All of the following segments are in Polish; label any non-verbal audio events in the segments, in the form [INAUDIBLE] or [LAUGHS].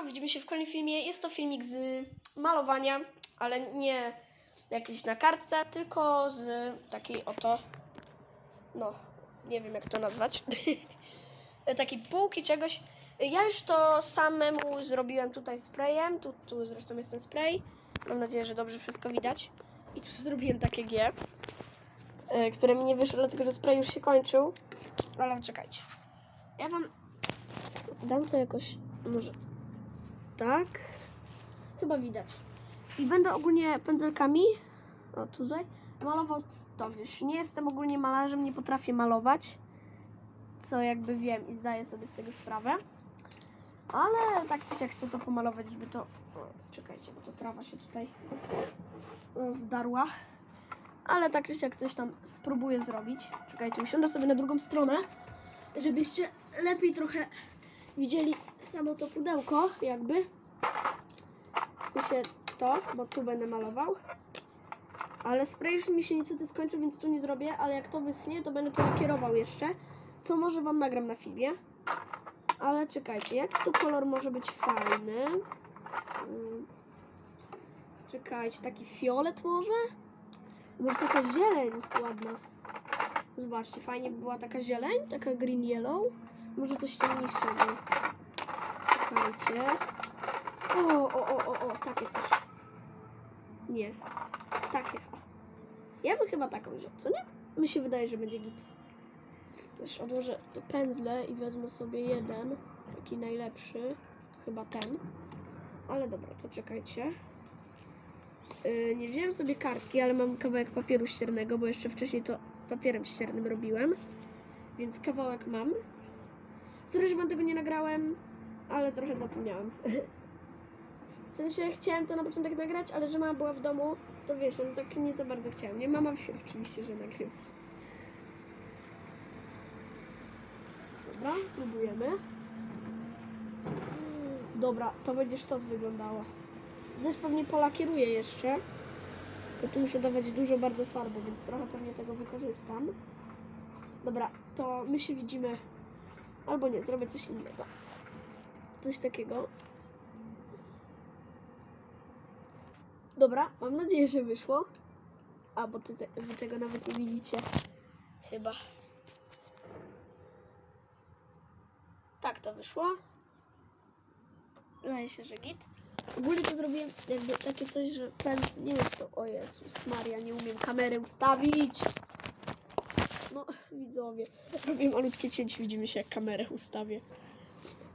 siema, widzimy się w kolejnym filmie. Jest to filmik z malowania, ale nie jakiś na kartce, tylko z takiej oto, no, nie wiem jak to nazwać, [LAUGHS] takiej półki czegoś. Ja już to samemu zrobiłem tutaj sprayem, tu, tu zresztą jest ten spray. Mam nadzieję, że dobrze wszystko widać. I tu zrobiłem takie G, y, które mi nie wyszło, dlatego że spray już się kończył. Ale czekajcie. Ja wam dam to jakoś, może tak. Chyba widać. I będę ogólnie pędzelkami, o tutaj, malował to gdzieś. Nie jestem ogólnie malarzem, nie potrafię malować, co jakby wiem i zdaję sobie z tego sprawę. Ale tak czy siak chcę to pomalować, żeby to... O, czekajcie, bo to trawa się tutaj wdarła. Ale tak czy siak coś tam spróbuję zrobić. Czekajcie, usiądę sobie na drugą stronę, żebyście lepiej trochę widzieli samo to pudełko, jakby. W sensie to, bo tu będę malował. Ale spray już mi się niestety skończył, więc tu nie zrobię, ale jak to wyschnie, to będę to lakierował jeszcze, co może Wam nagram na filmie. Ale czekajcie, jaki tu kolor może być fajny? Mm. Czekajcie, taki fiolet może? Może taka zieleń ładna. Zobaczcie, fajnie by była taka zieleń, taka green yellow. Może coś ciemniejszego. Czekajcie. O, o, o, o, o, takie coś. Nie. Takie. Ja bym chyba taką wziął, co nie? Mi się wydaje, że będzie git. Też odłożę te pędzle i wezmę sobie jeden. Taki najlepszy. Chyba ten. Ale dobra, to czekajcie. Yy, nie wziąłem sobie kartki, ale mam kawałek papieru ściernego, bo jeszcze wcześniej to papierem ściernym robiłem. Więc kawałek mam. Sorry, że tego nie nagrałem, ale trochę zapomniałam. [LAUGHS] Sensie chciałem to na początek nagrać, ale że mama była w domu, to wiesz, no tak nie za bardzo chciałem. Nie, mama wie oczywiście, że nagrywam. Dobra, próbujemy. Dobra, to będzie sztos wyglądało. Też pewnie polakieruję jeszcze. To tu muszę dawać dużo bardzo farby, więc trochę pewnie tego wykorzystam. Dobra, to my się widzimy. Albo nie, zrobię coś innego. Coś takiego. Dobra, mam nadzieję, że wyszło. A, bo ty, tego nawet nie widzicie. Chyba. Tak to wyszło. Wydaje się, że git. Ogólnie to zrobiłem jakby takie coś, że ten, nie jest to, o Jezus Maria, nie umiem kamery ustawić. No, widzowie, robię malutkie cięcie, widzimy się jak kamerę ustawię.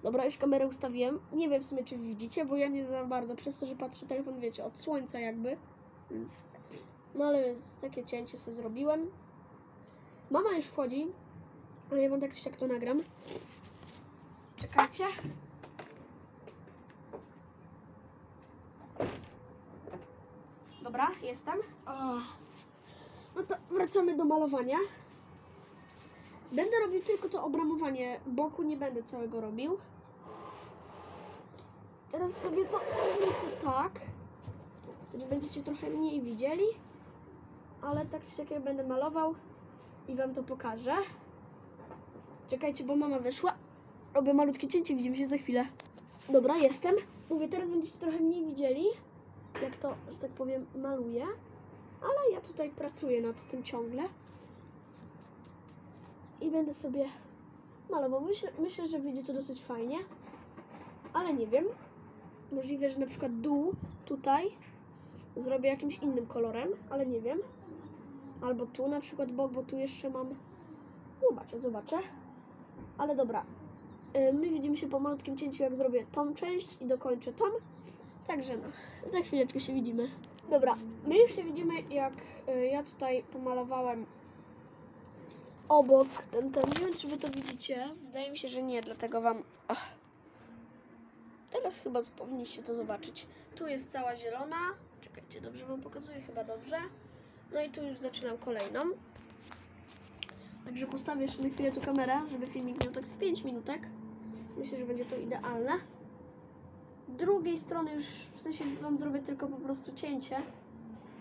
Dobra, już kamerę ustawiłem. Nie wiem w sumie, czy widzicie, bo ja nie za bardzo, przez to, że patrzę telefon, wiecie, od słońca jakby. No ale takie cięcie sobie zrobiłem. Mama już wchodzi, ale ja wam tak siak to nagram. Czekajcie. Dobra, jestem. O. No to wracamy do malowania. Będę robił tylko to obramowanie. Boku nie będę całego robił. Teraz sobie to wrócę tak. Że będziecie trochę mniej widzieli. Ale tak czy będę malował i wam to pokażę. Czekajcie, bo mama wyszła. Robię malutkie cięcie, widzimy się za chwilę. Dobra, jestem. Mówię, teraz będziecie trochę mniej widzieli, jak to, że tak powiem, maluję. Ale ja tutaj pracuję nad tym ciągle. I będę sobie malował. Myślę, że wyjdzie to dosyć fajnie. Ale nie wiem. Możliwe, że na przykład dół tutaj zrobię jakimś innym kolorem, ale nie wiem. Albo tu na przykład bok, bo tu jeszcze mam... Zobaczę, zobaczę. Ale dobra. Y, My widzimy się po malutkim cięciu, jak zrobię tą część i dokończę tą. Także no, za chwileczkę się widzimy. Dobra, my już się widzimy, jak y, ja tutaj pomalowałem obok ten, ten. Nie wiem, czy wy to widzicie. Wydaje mi się, że nie, dlatego wam... Ach. Teraz chyba powinniście to zobaczyć. Tu jest cała zielona. Czekajcie, dobrze wam pokazuję? Chyba dobrze. No i tu już zaczynam kolejną. Także postawię jeszcze na chwilę tu kamerę, żeby filmik miał tak z 5 minutek. Myślę, że będzie to idealne. drugiej strony już w sensie wam zrobię tylko po prostu cięcie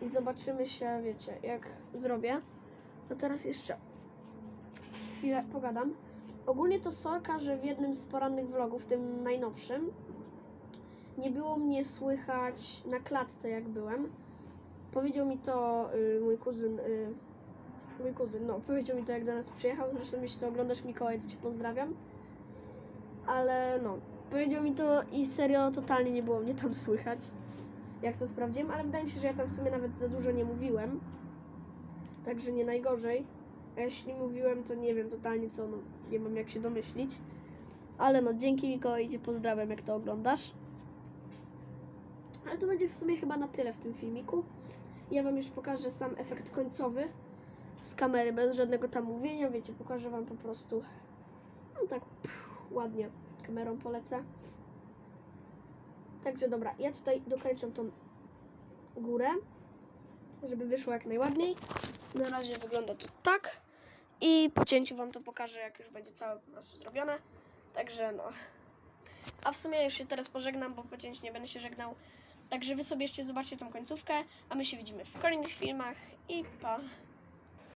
i zobaczymy się, wiecie, jak zrobię. To teraz jeszcze chwilę pogadam. Ogólnie to sorka, że w jednym z porannych vlogów, tym najnowszym, nie było mnie słychać na klatce, jak byłem. Powiedział mi to y, mój kuzyn. Y, mój kuzyn, no, [LAUGHS] powiedział mi to, jak do nas przyjechał. Zresztą, jeśli to oglądasz, Mikołaj, to cię pozdrawiam. Ale no, powiedział mi to i serio totalnie nie było mnie tam [LAUGHS] słychać, jak to sprawdziłem, ale wydaje mi się, że ja tam w sumie nawet za dużo nie mówiłem. Także nie najgorzej. A jeśli mówiłem, to nie wiem totalnie co, no, nie mam jak się domyślić. Ale no, dzięki Mikołaj, pozdrawiam, jak to oglądasz. Ale to będzie w sumie chyba na tyle w tym filmiku. Ja wam już pokażę sam efekt końcowy z kamery, bez żadnego tam mówienia, wiecie, pokażę wam po prostu no tak pff, ładnie kamerą polecę. Także dobra, ja tutaj dokończę tą górę, żeby wyszło jak najładniej. Na razie wygląda to tak. I po cięciu wam to pokażę, jak już będzie całe po prostu zrobione. Także no. A w sumie już się teraz pożegnam, bo po cięciu nie będę się żegnał. Także wy sobie jeszcze zobaczcie tą końcówkę, a my się widzimy w kolejnych filmach i pa!